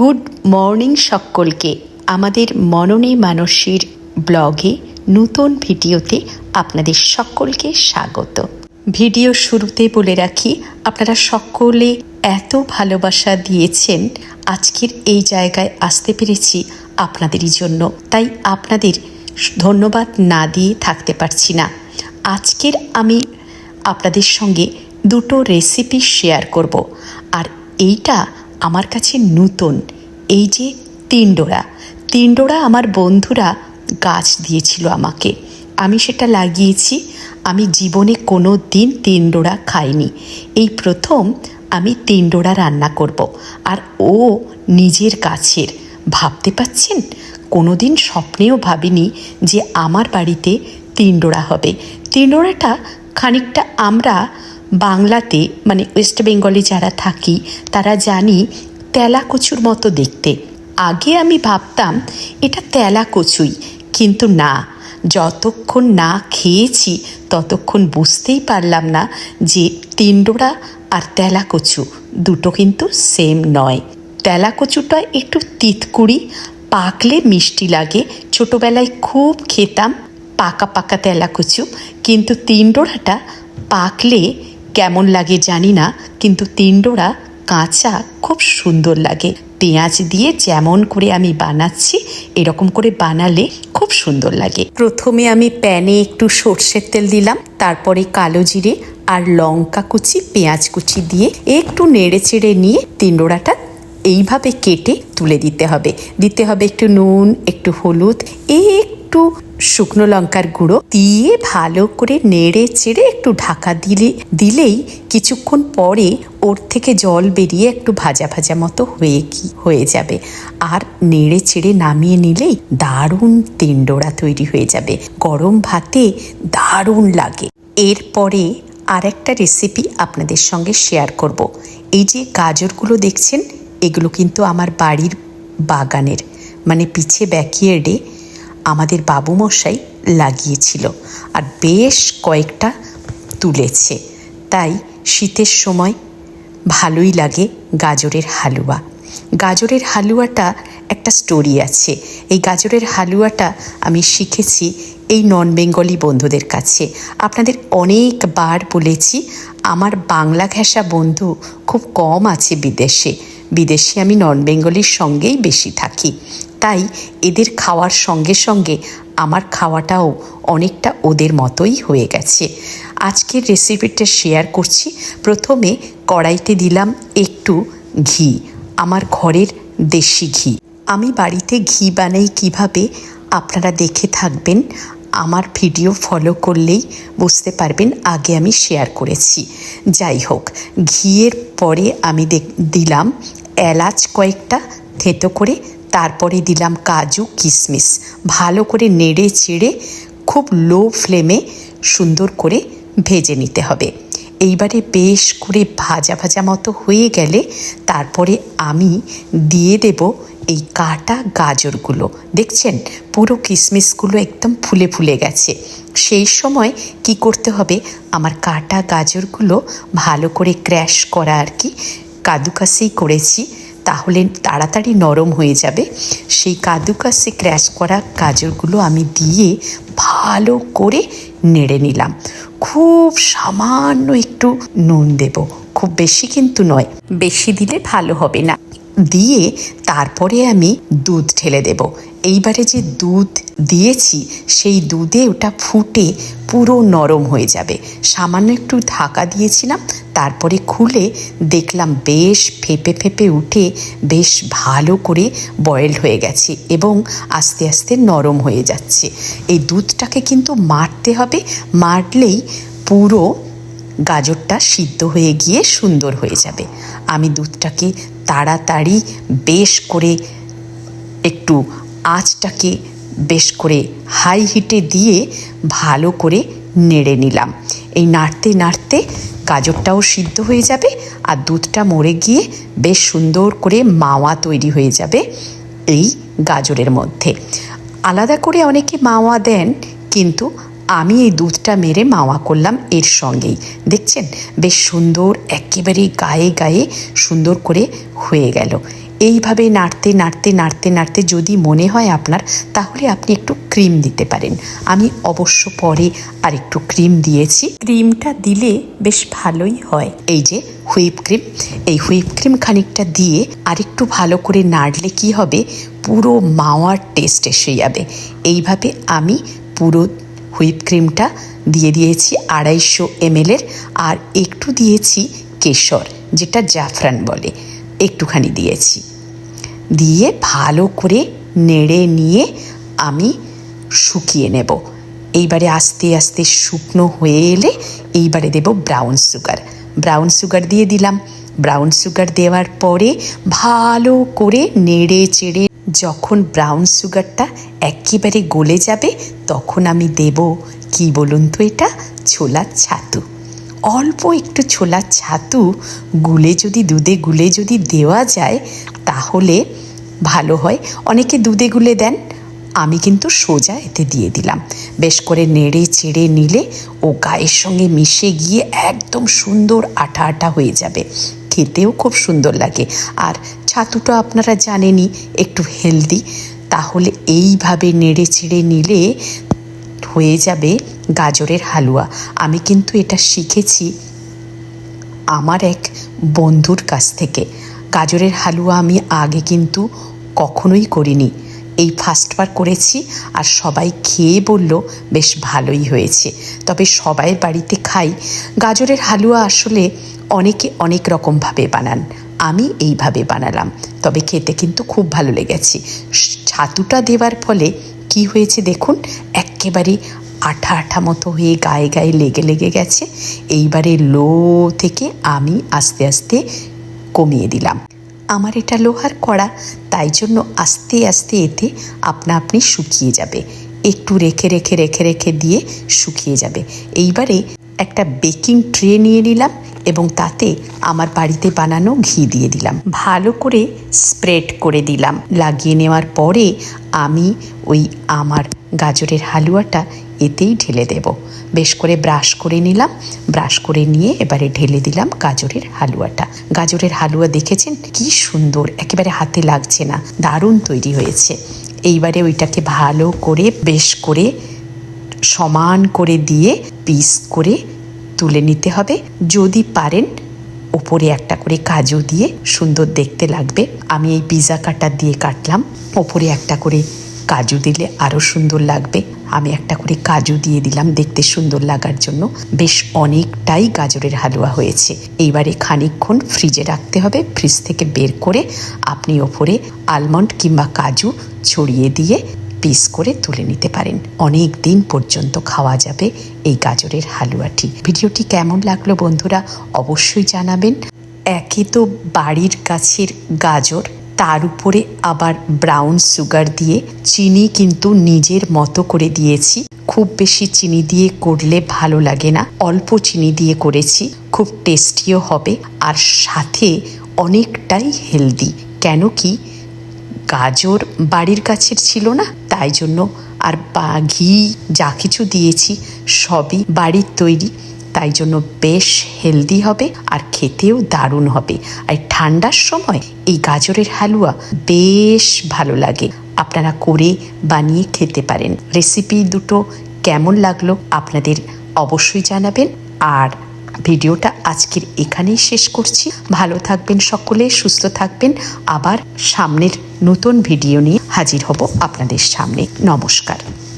Good morning সকলকে আমাদের মননে মানসীর ব্লগে নতুন ভিডিওতে আপনাদের সকলকে স্বাগত। ভিডিও শুরুতে বলে রাখি, আপনারা সকলে এত ভালোবাসা দিয়েছেন, আজকের এই জায়গায় আসতে পেরেছি আপনাদেরই জন্য। তাই আপনাদের ধন্যবাদ না দিয়ে থাকতে পারছি না। আজকের আমি আপনাদের সঙ্গে দুটো রেসিপি শেয়ার করব। আর এইটা আমার কাছে নতুন। এই যে তিনডোরা তিনডোরা আমার বন্ধুরা গাছ দিয়েছিল আমাকে। আমি সেটা লাগিয়েছি, আমি জীবনে কোনো দিন তিনডোরা খাইনি। এই প্রথম আমি তিনডোরা রান্না করব, আর ও নিজের গাছের ভাবতে পাচ্ছেন? কোনো দিন স্বপ্নেও ভাবিনি যে আমার বাড়িতে তিনডোরা হবে। তিনডোরাটা খানিকটা আমরা বাংলাতে মানে ওয়েস্ট বেঙ্গলে যারা থাকি, তারা জানি তেলা কচুর মতো দেখতে। আগে আমি ভাবতাম, এটা তেলা কচুই কিন্তু না। যতক্ষণ না খেয়েছি, ততক্ষণ বুঝতেই পারলাম না যে তিনডোরা আর তেলা কচু দুটো কিন্তু সেম নয়। তেলা কচুটা একটু তিতকুড়ি, পাকলে মিষ্টি লাগে। ছোটোবেলায় খুব খেতাম পাকা পাকা তেলা কচু কিন্তু তিনডোরাটা পাকলে কেমন লাগে জানি না, কিন্তু তিনডোরা কাঁচা খুব সুন্দর লাগে। পেঁয়াজ দিয়ে যেমন করে আমি বানাচ্ছি, এরকম করে বানালে খুব সুন্দর লাগে। প্রথমে আমি প্যানে একটু সর্ষের তেল দিলাম, তারপরে কালো জিরে আর লঙ্কা কুচি, পেঁয়াজ কুচি দিয়ে একটু নেড়ে চেড়ে নিয়ে তিনডোড়াটা এইভাবে কেটে তুলে দিতে হবে। দিতে হবে একটু নুন, একটু হলুদ, একটু শুকনো লঙ্কার গুঁড়ো দিয়ে ভালো করে নেড়ে চেড়ে একটু ঢাকা দিলে, দিলেই কিছুক্ষণ পরে ওর থেকে জল বেরিয়ে একটু ভাজা ভাজা মতো হয়ে কি, হয়ে যাবে। আর নেড়ে চেড়ে নামিয়ে নিলেই দারুণ তেন্ডোড়া তৈরি হয়ে যাবে। গরম ভাতে দারুণ লাগে। এরপরে আর একটা রেসিপি আপনাদের সঙ্গে শেয়ার করব। এই যে গাজরগুলো দেখছেন, এগুলো কিন্তু আমার বাড়ির বাগানের মানে পিছে ব্যাকিয়ার্ডে আমাদের বাবুমশাই লাগিয়েছিল আর বেশ কয়েকটা তুলেছে। তাই শীতের সময় ভালোই লাগে গাজরের হালুয়া। গাজরের হালুয়াটা একটা স্টোরি আছে। এই গাজরের হালুয়াটা আমি শিখেছি এই নন বেঙ্গলি বন্ধুদের কাছে। আপনাদের অনেকবার বলেছি, আমার বাংলা ঘেঁষা বন্ধু খুব কম আছে বিদেশে। বিদেশে আমি নন বেঙ্গলির সঙ্গেই বেশি থাকি। তাই এদের খাওয়ার সঙ্গে সঙ্গে আমার খাওয়াটাও অনেকটা ওদের মতোই হয়ে গেছে। আজকের রেসিপিটা শেয়ার করছি। প্রথমে কড়াইতে দিলাম একটু ঘি, আমার ঘরের দেশি ঘি। আমি বাড়িতে ঘি বানাই কীভাবে আপনারা দেখে থাকবেন। আমার ভিডিও ফলো করলেই বুঝতে পারবেন, আগে আমি শেয়ার করেছি। যাই হোক, ঘিয়ের পরে আমি দিলাম এলাচ কয়েকটা থেতো করে তারপরে দিলাম কাজু কিশমিশ ভালো করে নেড়ে চেড়ে খুব লো ফ্লেমে সুন্দর করে ভেজে নিতে হবে। এইবারে বেশ করে ভাজা ভাজা মতো হয়ে গেলে তারপরে আমি দিয়ে দেব এই কাটা গাজরগুলো। দেখছেন? পুরো কিশমিশগুলো একদম ফুলে ফুলে গেছে। সেই সময় কি করতে হবে? আমার কাটা গাজরগুলো ভালো করে ক্র্যাশ করা আর কি। কাদুকাসেই করেছি। তাহলে তাড়াতাড়ি নরম হয়ে যাবে। সেই কাদুকাসে ক্র্যাশ করা গাজরগুলো আমি দিয়ে ভালো করে নেড়ে নিলাম। খুব সামান্য একটু নুন দেব। খুব বেশি কিন্তু নয়। বেশি দিলে ভালো হবে না। দিয়ে তারপরে আমি দুধ ঢেলে দেব। এইবারে যে দুধ দিয়েছি, সেই দুধে ওটা ফুটে পুরো নরম হয়ে যাবে। সামান্য একটু ঢাকা দিয়েছিলাম, তারপরে খুলে দেখলাম বেশ ফেপে ফেপে উঠে বেশ ভালো করে বয়েলড হয়ে গেছে এবং আস্তে আস্তে নরম হয়ে যাচ্ছে। এই দুধটাকে কিন্তু মারতে হবে, মারলেই পুরো গাজরটা সিদ্ধ হয়ে গিয়ে সুন্দর হয়ে যাবে। আমি দুধটাকে তাড়াতাড়ি বেশ করে একটু আঁচটাকে বেশ করে হাই হিটে দিয়ে ভালো করে নেড়ে নিলাম। এই নাড়তে নাড়তে গাজরটাও সিদ্ধ হয়ে যাবে আর দুধটা মরে গিয়ে বেশ সুন্দর করে মাওয়া তৈরি হয়ে যাবে এই গাজরের মধ্যে। আলাদা করে অনেকে মাওয়া দেন, কিন্তু আমি এই দুধটা মেরে মাওয়া করলাম এর সঙ্গেই। দেখছেন? বেশ সুন্দর একেবারে গায়ে গায়ে সুন্দর করে হয়ে গেল। এইভাবে নাড়তে নাড়তে নাড়তে নাড়তে যদি মনে হয় আপনার, তাহলে আপনি একটু ক্রিম দিতে পারেন। আমি অবশ্য পরে আর একটু ক্রিম দিয়েছি। ক্রিমটা দিলে বেশ ভালোই হয়। এই যে হুইপ ক্রিম, এই হুইপ ক্রিম খানিকটা দিয়ে আরেকটু ভালো করে নাড়লে কি হবে? পুরো মাওয়ার টেস্ট এসে যাবে। এইভাবে আমি পুরো হুইপ ক্রিমটা দিয়ে দিয়েছি আড়াইশো এমএলের আর একটু দিয়েছি কেশর, যেটা জাফরান বলে। একটুখানি দিয়েছি। দিয়ে ভালো করে নেড়ে নিয়ে আমি শুকিয়ে নেব। এইবারে আস্তে আস্তে শুকনো হয়ে এলে এইবারে দেব ব্রাউন সুগার ব্রাউন সুগার দিয়ে দিলাম। ব্রাউন সুগার দেওয়ার পরে ভালো করে নেড়ে চেড়ে যখন ব্রাউন সুগারটা একেবারে গলে যাবে তখন আমি দেব, কি বলুন তো এটা? ছোলার ছাতু। অল্প একটু ছোলার ছাতু গুলে যদি, দুধে গুলে যদি দেওয়া যায়, তাহলে ভালো হয়। অনেকে দুধে গুলে দেন, আমি কিন্তু সোজা এতে দিয়ে দিলাম। বেশ করে নেড়ে চেড়ে নিলে ও গায়ের সঙ্গে মিশে গিয়ে একদম সুন্দর আঠা আঠা হয়ে যাবে। খেতেও খুব সুন্দর লাগে। আর ছাতুটা আপনারা জানেনই, একটু হেলদি। তাহলে এইভাবে নেড়ে চেড়ে নিলে হয়ে যাবে গাজরের হালুয়া। আমি কিন্তু এটা শিখেছি আমার এক বন্ধুর কাছ থেকে। গাজরের হালুয়া আমি আগে কিন্তু কখনোই করিনি। এই ফার্স্টবার করেছি আর সবাই খেয়ে বলল, বেশ ভালোই হয়েছে। তবে সবাই বাড়িতে খাই। গাজরের হালুয়া আসলে অনেকে অনেক রকমভাবে বানান। আমি এইভাবে বানালাম। তবে খেতে কিন্তু খুব ভালো লেগেছে। ছাতুটা দেওয়ার ফলে কি হয়েছে দেখুন একেবারে আঠা আঠা মতো হয়ে গায়ে গায়ে লেগে লেগে গেছে। এইবারে লো থেকে আমি আস্তে আস্তে কমিয়ে দিলাম। আমার এটা লোহার কড়া, তাই জন্য আস্তে আস্তে এতে আপনা আপনি শুকিয়ে যাবে। একটু রেখে রেখে রেখে রেখে দিয়ে শুকিয়ে যাবে। এইবারে একটা বেকিং ট্রে নিয়ে নিলাম এবং তাতে আমার বাড়িতে বানানো ঘি দিয়ে দিলাম। ভালো করে স্প্রেড করে দিলাম। লাগিয়ে নেওয়ার পরে আমি ওই আমার গাজরের হালুয়াটা এতেই ঢেলে দেব। বেশ করে ব্রাশ করে নিলাম। ব্রাশ করে নিয়ে এবারে ঢেলে দিলাম গাজরের হালুয়াটা। গাজরের হালুয়া দেখেছেন? কি সুন্দর! একেবারে হাতে লাগছে না। দারুণ তৈরি হয়েছে। এইবারে ওইটাকে ভালো করে বেশ করে সমান করে দিয়ে পিস করে তুলে নিতে হবে। যদি পারেন ওপরে একটা করে কাজু দিয়ে সুন্দর দেখতে লাগবে। আমি এই পিজা কাটার দিয়ে কাটলাম। ওপরে একটা করে কাজু দিলে আরও সুন্দর লাগবে। আমি একটা করে কাজু দিয়ে দিলাম দেখতে সুন্দর লাগার জন্য। বেশ অনেকটাই গাজরের হালুয়া হয়েছে। এইবারে খানিকক্ষণ ফ্রিজে রাখতে হবে। ফ্রিজ থেকে বের করে আপনি ওপরে আলমন্ড কিংবা কাজু ছড়িয়ে দিয়ে পিস করে তুলে নিতে পারেন। অনেক দিন পর্যন্ত খাওয়া যাবে এই গাজরের হালুয়াটি। ভিডিওটি কেমন লাগল বন্ধুরা অবশ্যই জানাবেন। একে তো বাড়ির কাছের গাজর তার উপরে আবার ব্রাউন সুগার দিয়ে চিনি কিন্তু নিজের মতো করে দিয়েছি। খুব বেশি চিনি দিয়ে করলে ভালো লাগে না। অল্প চিনি দিয়ে করেছি, খুব টেস্টিও হবে আর সাথে অনেকটাই হেলদি কেন কি গাজর বাড়ির কাছের ছিল না, তাই জন্য আর বা ঘি যা কিছু দিয়েছি সবই বাড়ির তৈরি। তাই জন্য বেশ হেলদি হবে আর খেতেও দারুণ হবে। আর ঠান্ডার সময় এই গাজরের হালুয়া বেশ ভালো লাগে। আপনারা করে বানিয়ে খেতে পারেন। রেসিপি দুটো কেমন লাগল আপনাদের অবশ্যই জানাবেন। আর ভিডিওটা আজকের এখানেই শেষ করছি। ভালো থাকবেন সকলে, সুস্থ থাকবেন। আবার সামনের নতুন ভিডিও নিয়ে হাজির হব আপনাদের সামনে। নমস্কার।